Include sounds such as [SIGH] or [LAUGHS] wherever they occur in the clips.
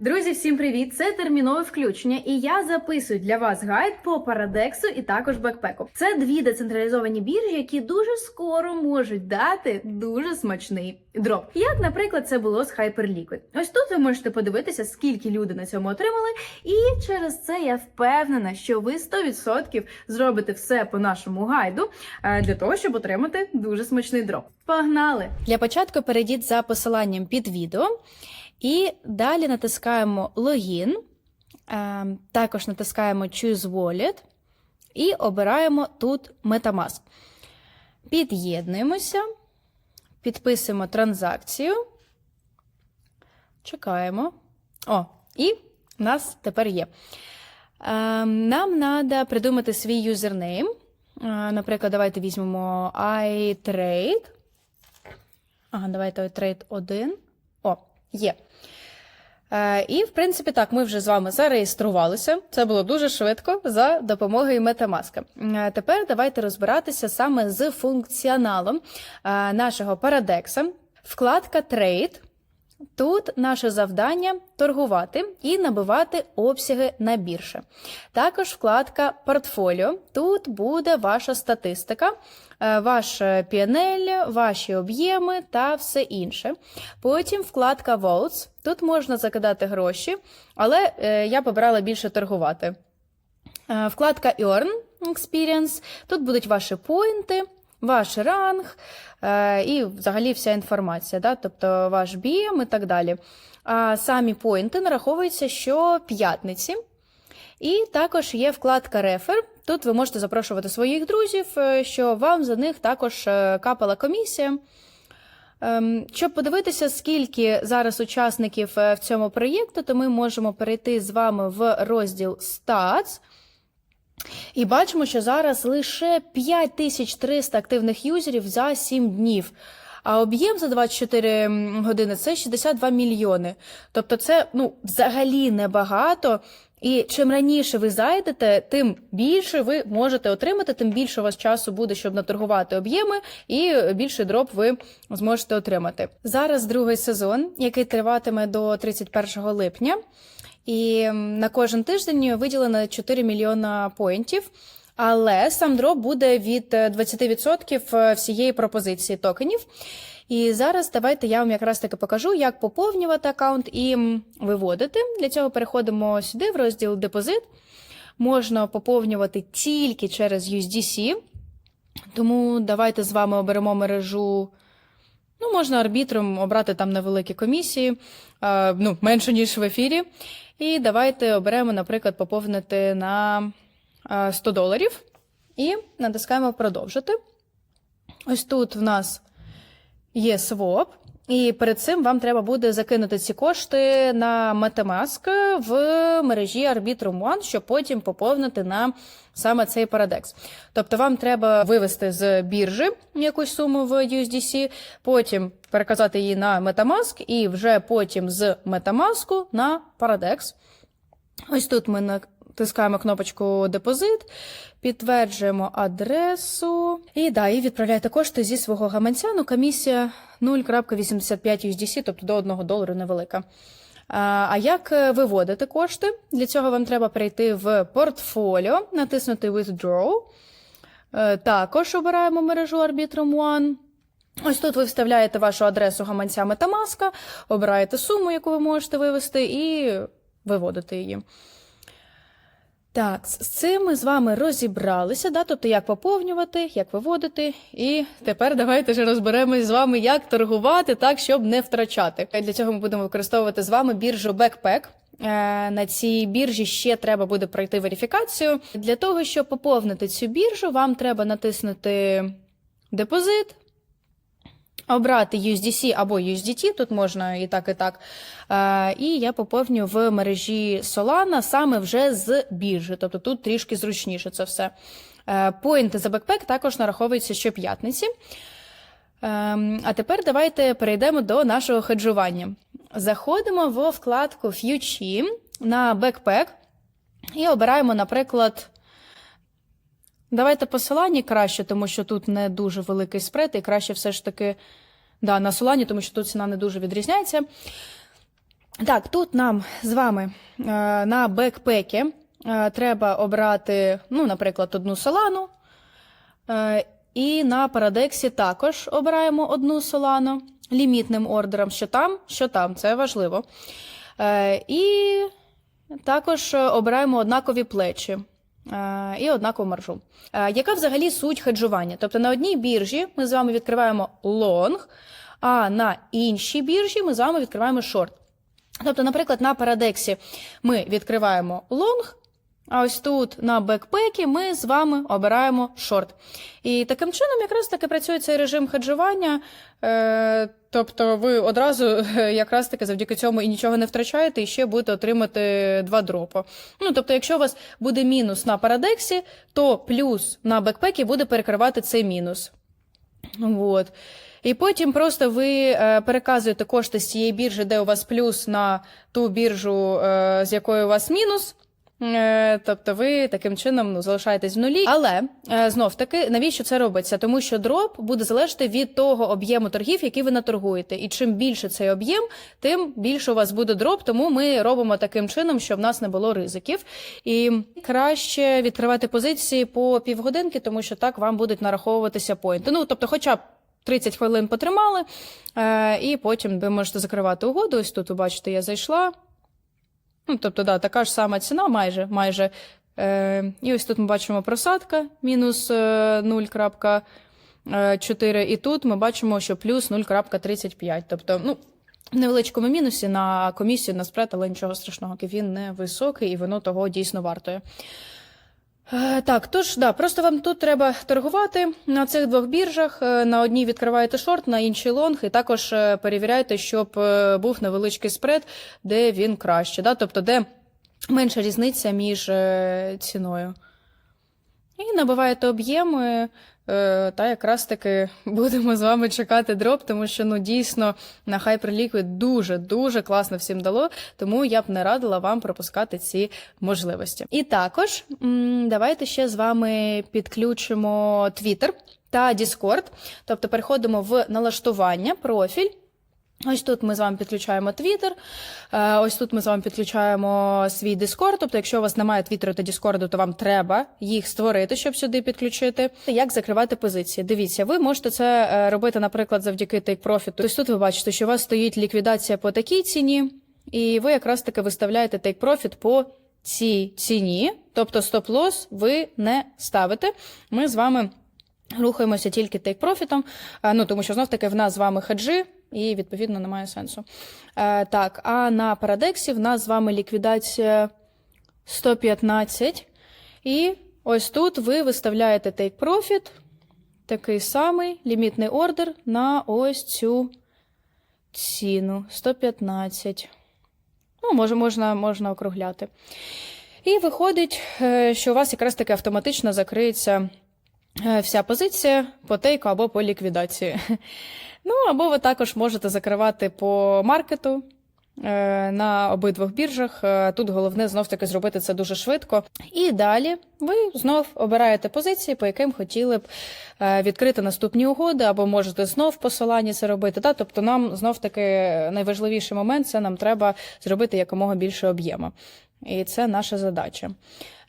Друзі, всім привіт! Це термінове включення, і я записую для вас гайд по парадексу і також бекпеку. Це дві децентралізовані біржі, які дуже скоро можуть дати дуже смачний дроп. Як, наприклад, це було з Hyperliquid. Ось тут ви можете подивитися, скільки люди на цьому отримали, і через це я впевнена, що ви 100% зробите все по нашому гайду е, для того, щоб отримати дуже смачний дроп. Погнали! Для початку перейдіть за посиланням під відео. І далі натискаємо логін, е, також натискаємо Choose Wallet і обираємо тут Metamask. Під'єднуємося, підписуємо транзакцію. Чекаємо. О, і в нас тепер є. Е, Нам треба придумати свій юзернейм. Е, Наприклад, давайте візьмемо iTrade. Ага, давайте iTrade 1. О, є. Е, і, в принципі, так, ми вже з вами зареєструвалися. Це було дуже швидко за допомогою Metamask. Е, тепер давайте розбиратися саме з функціоналом е, нашого парадекса. Вкладка Trade. Тут наше завдання торгувати і набивати обсяги на бірше. Також вкладка портфоліо. Тут буде ваша статистика, е, ваш PNL, ваші об'єми та все інше. Потім вкладка Votes. Тут можна закидати гроші, але е, я побрала більше торгувати. Е, Вкладка Earn Experience. Тут будуть ваші поінти, ваш ранг е, і взагалі вся інформація, да? тобто ваш BM і так далі. А самі поінти нараховуються щоп'ятниці. І також є вкладка Рефер. Тут ви можете запрошувати своїх друзів, е, що вам за них також е, капала комісія. Ем, Щоб подивитися, скільки зараз учасників в цьому проєкту, то ми можемо перейти з вами в розділ Stats. І бачимо, що зараз лише 5300 активних юзерів за 7 днів. А об'єм за 24 години це 62 мільйони. Тобто, це ну, взагалі небагато. І чим раніше ви зайдете, тим більше ви можете отримати, тим більше у вас часу буде, щоб наторгувати об'єми, і більший дроп ви зможете отримати. Зараз другий сезон, який триватиме до 31 липня. І на кожен тиждень виділено 4 мільйона поінтів. Але сам дроп буде від 20% всієї пропозиції токенів. І зараз давайте я вам якраз таки покажу, як поповнювати аккаунт і виводити. Для цього переходимо сюди, в розділ депозит. Можна поповнювати тільки через USDC. Тому давайте з вами оберемо мережу. Ну, можна арбітром обрати там невеликі комісії, е, ну, менше, ніж в ефірі. І давайте оберемо, наприклад, поповнити на 100 доларів. І натискаємо продовжити. Ось тут в нас є своп. І перед цим вам треба буде закинути ці кошти на Metamask в мережі Arbitrum One, щоб потім поповнити на саме цей Paradex. Тобто вам треба вивести з біржі якусь суму в USDC, потім переказати її на Metamask і вже потім з Metamask на Paradex. Ось тут ми натискаємо кнопочку депозит, підтверджуємо адресу і да, і відправляєте кошти зі свого гаманця. Ну, комісія 0,85 USDC, тобто до 1 долару невелика. А як виводити кошти? Для цього вам треба перейти в портфоліо, натиснути Withdraw. Е, Також обираємо мережу Arbitrum One. Ось тут ви вставляєте вашу адресу гаманця Metamask, обираєте суму, яку ви можете вивести, і виводити її. Так, з цим ми з вами розібралися, да? тобто як поповнювати, як виводити. І тепер давайте вже розберемось з вами, як торгувати так, щоб не втрачати. Для цього ми будемо використовувати з вами біржу Backpack. Е, На цій біржі ще треба буде пройти верифікацію. Для того, щоб поповнити цю біржу, вам треба натиснути депозит. Обрати USDC або USDT, тут можна і так, і так. Е, І я поповню в мережі Solana саме вже з біржі, тобто тут трішки зручніше це все. Е, Поінти за бекпек також нараховуються щоп'ятниці. Е, А тепер давайте перейдемо до нашого хеджування. Заходимо в вкладку Future на бекпек і обираємо, наприклад. Давайте посилання краще, тому що тут не дуже великий спред, і краще все ж таки да, на Солані, тому що тут ціна не дуже відрізняється. Так, тут нам з вами е, на бекпекі е, треба обрати, ну, наприклад, одну солану. Е, і на парадексі також обираємо одну солану лімітним ордером, що там, що там, це важливо. І також обираємо однакові плечі. Е, І однакову маржу. Е, Яка взагалі суть хеджування? Тобто на одній біржі ми з вами відкриваємо лонг, а на іншій біржі ми з вами відкриваємо шорт. Тобто, наприклад, на парадексі ми відкриваємо лонг, а ось тут на бекпекі ми з вами обираємо шорт. І таким чином якраз таки працює цей режим хеджування. Е, тобто ви одразу е, якраз таки завдяки цьому і нічого не втрачаєте, і ще будете отримати два дропи. Ну, тобто, якщо у вас буде мінус на парадексі, то плюс на бекпекі буде перекривати цей мінус. Вот. І потім просто ви е, переказуєте кошти з цієї біржі, де у вас плюс на ту біржу, з якої у вас мінус. Е, Тобто ви таким чином ну, залишаєтесь в нулі. Але е, знов таки, навіщо це робиться? Тому що дроп буде залежати від того об'єму торгів, які ви наторгуєте. І чим більше цей об'єм, тим більше у вас буде дроп. Тому ми робимо таким чином, щоб в нас не було ризиків. І краще відкривати позиції по півгодинки, тому що так вам будуть нараховуватися поінти. Ну тобто, хоча б 30 хвилин потримали, е, і потім ви можете закривати угоду. Ось тут ви бачите, я зайшла. Ну, тобто, да, така ж сама ціна, майже. майже. Е, і ось тут ми бачимо просадка мінус е, 0,4, і тут ми бачимо, що плюс 0,35. Тобто, ну, в невеличкому мінусі на комісію, на спред, але нічого страшного, він не високий і воно того дійсно вартує. Е, Так, тож да, просто вам тут треба торгувати на цих двох біржах. Е, На одній відкриваєте шорт, на іншій лонг, і також перевіряєте, перевіряйте, щоб е, був невеличкий спред, де він краще, да? тобто де менша різниця між е, ціною. І набиваєте об'єми, е, та якраз таки [LAUGHS] будемо з вами чекати дроп, тому що ну дійсно на Hyperliquid дуже-дуже класно всім дало, тому я б не радила вам пропускати ці можливості. І також давайте ще з вами підключимо Twitter та Discord, тобто переходимо в налаштування, профіль. Ось тут ми з вами підключаємо Twitter, е, ось тут ми з вами підключаємо свій Discord. Тобто, якщо у вас немає Твіттеру та Discord, то вам треба їх створити, щоб сюди підключити. Як закривати позиції? Дивіться, ви можете це е, робити, наприклад, завдяки Profit. Ось тут ви бачите, що у вас стоїть ліквідація по такій ціні, і ви якраз таки виставляєте Take Profit по цій ціні, тобто стоп-лосс ви не ставите. Ми з вами. Рухаємося тільки тейк-профітом, ну тому що знов таки в нас з вами хеджі, і відповідно немає сенсу. Е, так, а на парадексі в нас з вами ліквідація 115. І ось тут ви виставляєте тейк-профіт, такий самий лімітний ордер на ось цю ціну 115. Ну, може, можна, можна округляти. І виходить, е, що у вас якраз таки автоматично закриється вся позиція по тейку або по ліквідації. [LAUGHS] Ну, або ви також можете закривати по маркету е, на обидвох біржах. Е, Тут головне знов таки зробити це дуже швидко. І далі ви знов обираєте позиції, по яким хотіли б е, відкрити наступні угоди, або можете знов в посиланні це робити. Та? Тобто нам знов таки найважливіший момент це нам треба зробити якомога більше об'єму. І це наша задача.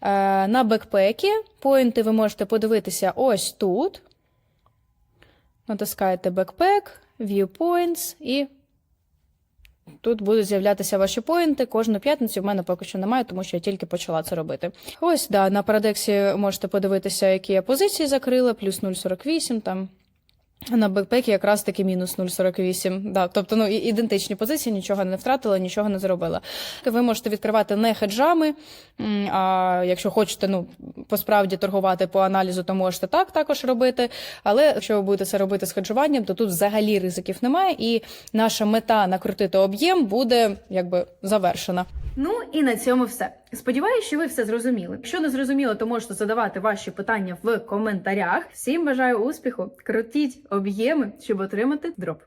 Е, На бекпекі поінти ви можете подивитися ось тут. Натискаєте Backpack, Viewpoints і тут будуть з'являтися ваші поінти. Кожну п'ятницю в мене поки що немає, тому що я тільки почала це робити. Ось, да, на парадексі можете подивитися, які я позиції закрила, плюс 0,48 там. На бекпекі якраз таки мінус 0,48. Да, тобто ну, ідентичні позиції, нічого не втратила, нічого не зробила. Ви можете відкривати не хеджами, а якщо хочете ну, посправді торгувати по аналізу, то можете так також робити. Але якщо ви будете це робити з хеджуванням, то тут взагалі ризиків немає, і наша мета накрутити об'єм буде якби завершена. Ну і на цьому все. Сподіваюся, що ви все зрозуміли. Якщо не зрозуміло, то можете задавати ваші питання в коментарях. Всім бажаю успіху! Крутіть об'єми, щоб отримати дроп.